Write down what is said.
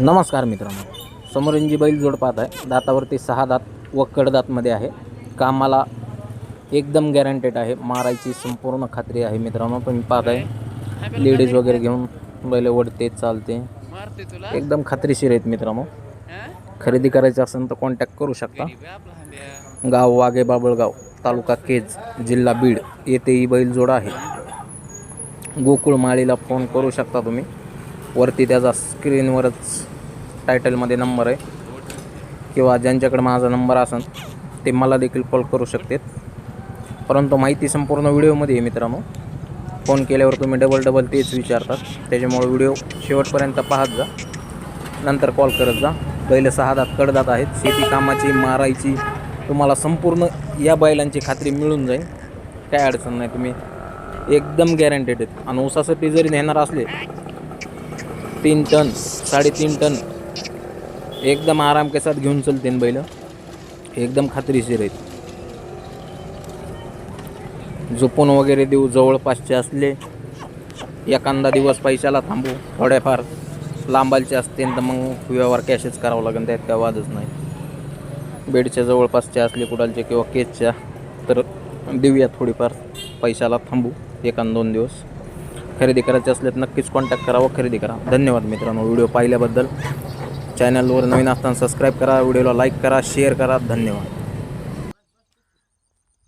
नमस्कार मित्रांनो. समोरून जी बैल जोड पाहत आहे. दातावरती सहा दात व कडदातमध्ये आहे. कामाला एकदम गॅरंटेड आहे. मारायची संपूर्ण खात्री आहे मित्रांनो. तुम्ही पाहत आहे लेडीज वगैरे घेऊन बैल ओढते चालते. एकदम खात्रीशीर आहेत मित्रांनो? खरेदी करायची असेल तर कॉन्टॅक्ट करू शकता. गाव वाघे बाबळगाव तालुका केज जिल्हा बीड येथे ही बैल जोड आहे. गोकुळ माळीला फोन करू शकता तुम्ही. वरती त्याचा स्क्रीनवरच टायटलमध्ये नंबर आहे. किंवा ज्यांच्याकडे माझा नंबर असेल ते मला देखील कॉल करू शकतात. परंतु माहिती संपूर्ण व्हिडिओमध्ये आहे मित्रांनो. फोन केल्यावर तुम्ही डबल डबल तेच विचारतात. त्याच्यामुळे व्हिडिओ शेवटपर्यंत पाहत जा. नंतर कॉल करत जा. बैल सहा दात कडदात आहेत. शेती कामाची मारायची तुम्हाला संपूर्ण या बैलांची खात्री मिळून जाईल. काय अडचण नाही तुम्ही एकदम गॅरंटेड आहेत. आणि ऊसासाठी जरी नेणार असले तीन टन साडेतीन टन. एकदम आराम केसात घेऊन चलते बैल. एकदम खात्रीशीर आहेत. झोपून वगैरे देऊ जवळपासचे असले. एखादा दिवस पैशाला थांबू थोड्याफार लांबालचे असतील तर मग व्यवहार कॅशच करावं लागेल त्यात काय वादच नाही. बेडच्या जवळपासचे असले कुडालचे किंवा केसच्या तर देऊया थोडीफार. पैशाला थांबू एखाद दोन दिवस. खरेदी करायचे असल्यास नक्कीच कॉन्टॅक्ट करा व खरेदी करा. धन्यवाद मित्रांनो व्हिडिओ पाहिल्याबद्दल. चॅनलवर नवीन असताना सबस्क्राईब करा व्हिडिओला लाईक करा शेअर करा. धन्यवाद.